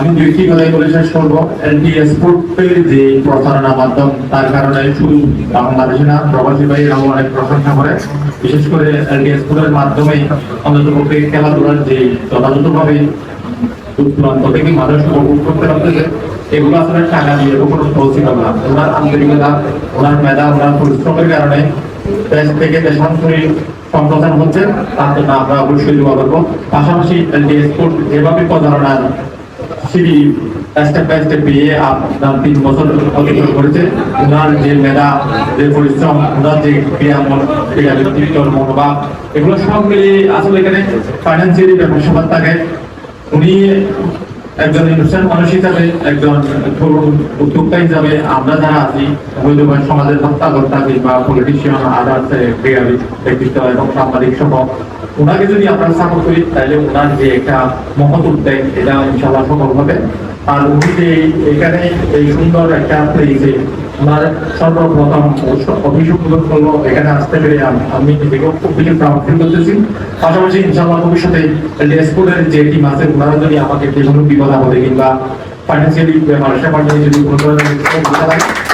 আমি কথাই বলে শেষ করব এলটিএস ফুডের যে প্রচারণা মাধ্যম, তার কারণে শুধু বাংলাদেশে না, প্রবাসী ভাইয়েরাও অনেক প্রশংসা করে। বিশেষ করে এলটিএস ফুডের মাধ্যমে অন্তত পক্ষে খেলাধুলার যে যথাযথভাবে মানুষ উপভোগ করতে পারতেছে, এগুলো আসলে টাকা দিয়ে কখনো পৌঁছিল না। ওনার আন্তরিকতা, ওনার মেধা, ওনার পরিশ্রমের কারণে দেশ থেকে সম্প্রচার হচ্ছে, তার জন্য আমরা অবশ্যই পাশাপাশি এলটিএস ফুড যেভাবে সিঁড়ি স্টেপ বাই স্টেপ পেয়ে আপনার তিন বছর অতিক্রম করেছে। ওনার যে মেধা, যে পরিশ্রম, ওনার যে ক্রিয়া ক্রিয়া মনোভাব এগুলো সব মিলিয়ে আসলে এখানে ফাইন্যান্সিয়ালি ব্যবসা থাকে। উনি একজন ইনোসেন্ট মানুষ হিসাবে একজন উদ্যোক্তা হিসাবে আমরা যারা আছি মূল্যবান সমাজের হত্যাকর্তা কিংবা পলিটিশিয়ান আদার্স ক্রীড়াবিদ ব্যক্তিত্ব এবং সাংবাদিক সহ ওনাকে যদি আমরা সাপোর্ট করি, তাহলে ওনার যে একটা মহৎ উদ্যোগ এটা ইনশাল্লাহ সফল হবে। আর এখানে এই সুন্দর একটা প্লেসে আমার সর্বপ্রথম অভিযোগ এখানে আসতে পেরে আম- নিজেকে খুব বেশি প্রাউড করতেছি। পাশাপাশি ইনশাল্লাহ ভবিষ্যতে যে টিম আছে, ওনারা যদি আমাকে যে কোনো বিপদ আপদে কিংবা ফাইন্যান্সিয়ালি যদি কোনো ধরনের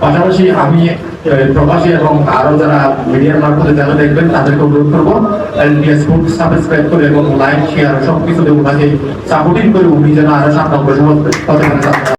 পাশাপাশি আমি প্রবাসী এবং আরও যারা মিডিয়ার মারফতে যারা দেখবেন, তাদেরকে অনুরোধ করব সাবস্ক্রাইব করে এবং লাইক শেয়ার সব কিছুতে ওনাকে সাপোর্টিং করে উনি যেন আরও সামনে